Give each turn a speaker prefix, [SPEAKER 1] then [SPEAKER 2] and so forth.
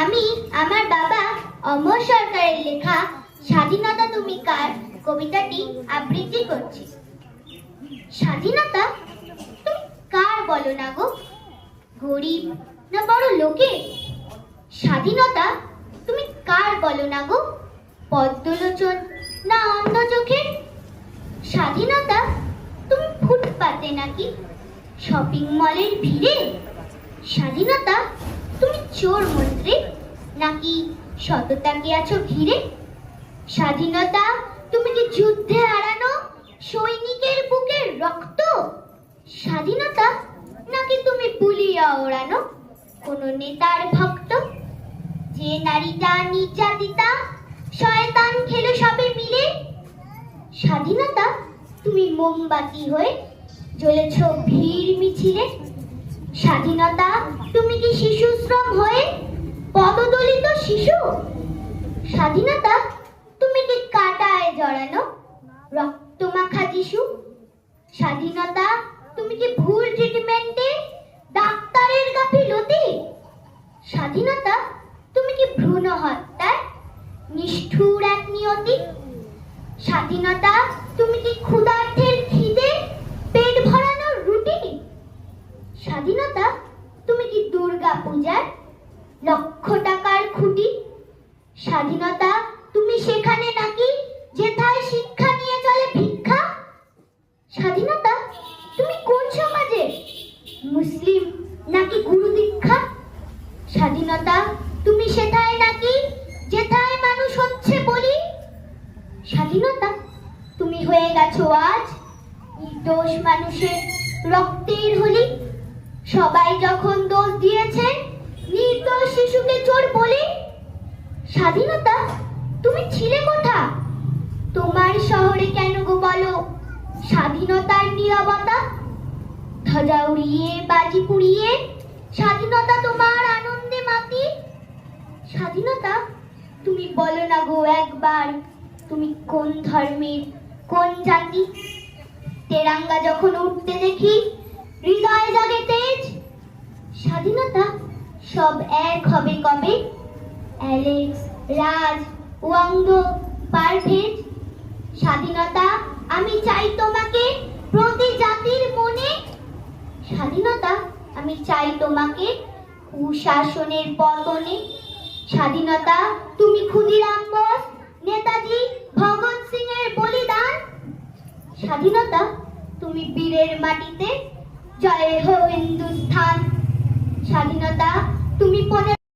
[SPEAKER 1] আমি আমার বাবা অমর সরকারের লেখা স্বাধীনতা তুমি কার? কবিতাটি আবৃত্তি করছি। স্বাধীনতা? তুমি কার বলো না গো? গরিব না বড় লোকে স্বাধীনতা? তুমি কার বলো না গো? পদ্মলোচন না অন্ধ চোখে স্বাধীনতা? তুমি ফুটপাতে নাকি? শপিং মলের ভিড়ে? স্বাধীনতা? তুমি চোর মন্ত্রে নাকি সততাকে আছো ঘিরে? স্বাধীনতা তুমি কি যুদ্ধে হারানো সৈনিকের বুকের রক্ত, স্বাধীনতা নাকি তুমি পুলিয়া ওড়ানো কোন নেতার ভক্ত? যে নারীটা নির্যাতিতা, শয়তান খেলো সবে মিলে, স্বাধীনতা তুমি মোমবাতি হয়ে জ্বলেছ ভিড় মিছিলে, স্বাধীনতা তুমি কি শিশু শ্রম হয়ে পদদলিত শিশু? স্বাধীনতা, তুমি কি কাটায় জড়ানো? রক্তমাখা যিশু, স্বাধীনতা, তুমি কি ভুল ট্রিটমেন্টে ডাক্তারের গাফিলতি স্বাধীনতা, তুমি কি ভ্রূণ হত্যায় নিষ্ঠুর এক নিয়তি? স্বাধীনতা, তুমি কি ক্ষুধার্থের লক্ষ টাকার খুঁটি। স্বাধীনতা, তুমি সেখানে নাকি? যেথায় শিক্ষা নিয়ে চলে ভিক্ষা? স্বাধীনতা, তুমি কোন সমাজে? মুসলিম নাকি গুরু দীক্ষা? স্বাধীনতা, তুমি সেথায় নাকি? যেথায় মানুষ হচ্ছে বলি? স্বাধীনতা, তুমি হয়ে গেছো আজ নির্দোষ মানুষের রক্তের হোলি। সবাই যখন দোষ দিয়েছে নির্দোষ শিশুকে চোর বলি স্বাধীনতা? তুমি ছিলে কোথা তোমার শহরে কেন গো বলো? স্বাধীনতার নীরবতা? ধ্বজা উড়িয়ে, বাজি পুড়িয়ে, স্বাধীনতা তোমার আনন্দে মাতি? স্বাধীনতা? তুমি বলো না গো একবার, তুমি কোন ধর্মের, কোন জাতি? তেরাঙ্গা যখন উঠতে দেখি, হৃদয় জাগে তেজ। স্বাধীনতা সব এক হবে কবে? অ্যালেক্স রাজ ওয়াঙ্গ পারভেজ স্বাধীনতা, আমি চাই তোমাকে প্রতি জাতির মনে। স্বাধীনতা, আমি চাই তোমাকে কুশাসনের পতনে। স্বাধীনতা, তুমি ক্ষুদিরাম বোস, নেতাজি ভগৎ সিং এর বলিদান। স্বাধীনতা, তুমি বীরের মাটিতে। জয় হো হিন্দুস্থান। স্বাধীনতা, তুমি পনে